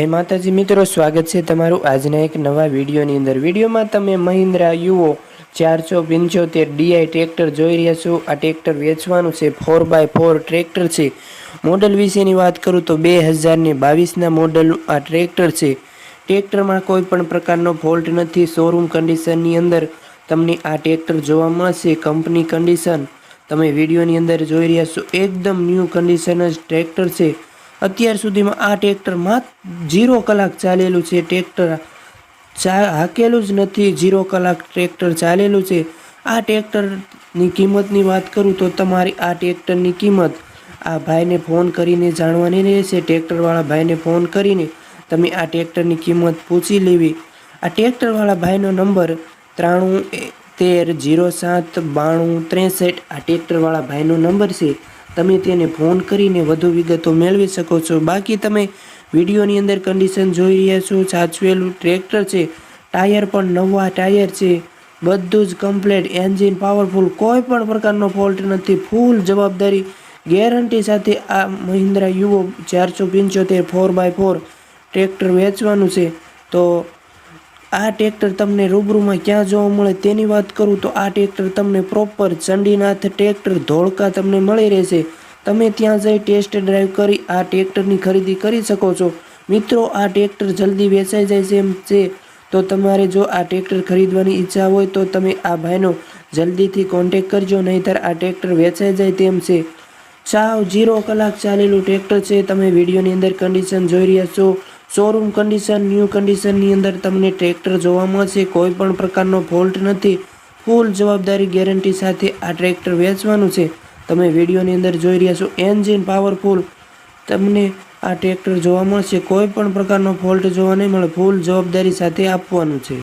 જય માતાજી મિત્રો, સ્વાગત છે તમારું આજના એક નવા વિડીયોની અંદર. વિડીયોમાં તમે મહિન્દ્રા યુઓ ચારસો પંચોતેર ડીઆઈ ટ્રેક્ટર જોઈ રહ્યા છો. આ ટ્રેક્ટર વેચવાનું છે. ફોર બાય ફોર ટ્રેક્ટર છે. મોડલ વિશેની વાત કરું તો બે હજારને બાવીસના મોડલ આ ટ્રેક્ટર છે. ટ્રેક્ટરમાં કોઈ પણ પ્રકારનો ફોલ્ટ નથી. શોરૂમ કન્ડિશનની અંદર તમને આ ટ્રેક્ટર જોવા મળશે. કંપની કન્ડિશન તમે વિડીયોની અંદર જોઈ રહ્યા છો. એકદમ ન્યૂ કન્ડિશન જ ટ્રેક્ટર છે. અત્યાર સુધીમાં આ ટ્રેક્ટર માત્ર ઝીરો કલાક ચાલેલું છે. ટ્રેક્ટર ચા, હાકેલું જ નથી. જીરો કલાક ટ્રેક્ટર ચાલેલું છે. આ ટ્રેક્ટરની કિંમતની વાત કરું તો તમારી આ ટ્રેક્ટરની કિંમત આ ભાઈને ફોન કરીને જાણવાની રહેશે. ટ્રેક્ટરવાળા ભાઈને ફોન કરીને તમે આ ટ્રેક્ટરની કિંમત પૂછી લેવી. આ ટ્રેક્ટરવાળા ભાઈનો નંબર ત્રાણું, તેર, જીરો સાત, બાણું, ત્રેસઠ આ ટ્રેક્ટરવાળા ભાઈનો નંબર છે. તમે તેને ફોન કરીને વધુ વિગતો મેળવી શકો છો. બાકી તમે વિડીયોની અંદર કન્ડિશન જોઈ રહ્યા છો. સાચવેલું ટ્રેક્ટર છે, ટાયર પણ નવા ટાયર છે. બધું જ કમ્પ્લેટ એન્જિન પાવરફુલ કોઈ પણ પ્રકારનો ફોલ્ટ નથી. ફૂલ જવાબદારી ગેરંટી સાથે આ મહિન્દ્રા યુવો ચારસો પંચોતેર ફોર બાય ફોર ટ્રેક્ટર વેચવાનું છે. તો આ ટ્રેક્ટર તમને રૂબરૂમાં ક્યાં જોવા મળે તેની વાત કરું તો આ ટ્રેક્ટર તમને પ્રોપર ચંડીનાથ ટ્રેક્ટર ધોળકા તમને મળી રહેશે. તમે ત્યાં જઈ ટેસ્ટ ડ્રાઈવ કરી આ ટ્રેક્ટરની ખરીદી કરી શકો છો. મિત્રો, આ ટ્રેક્ટર જલ્દી વેચાઈ જાય છે એમ છે. તો તમારે જો આ ટ્રેક્ટર ખરીદવાની ઈચ્છા હોય તો તમે આ ભાઈનો જલ્દીથી કોન્ટેક કરજો, નહીંતર આ ટ્રેક્ટર વેચાઈ જાય તેમ છે. સાવ જીરો કલાક ચાલેલું ટ્રેક્ટર છે. તમે વિડીયોની અંદર કન્ડિશન જોઈ રહ્યા છો. શોરૂમ કન્ડિશન ન્યૂ કન્ડિશનની અંદર તમને ટ્રેક્ટર જોવા મળશે. કોઈ પણ પ્રકારનો ફોલ્ટ નથી. ફૂલ જવાબદારી ગેરંટી સાથે આ ટ્રેક્ટર વેચવાનું છે. તમે વિડીયોની અંદર જોઈ રહ્યા છો એન્જિન પાવરફુલ તમને આ ટ્રેક્ટર જોવા મળશે. કોઈ પણ પ્રકારનો ફોલ્ટ જોવા નહીં મળે. ફૂલ જવાબદારી સાથે આપવાનું છે.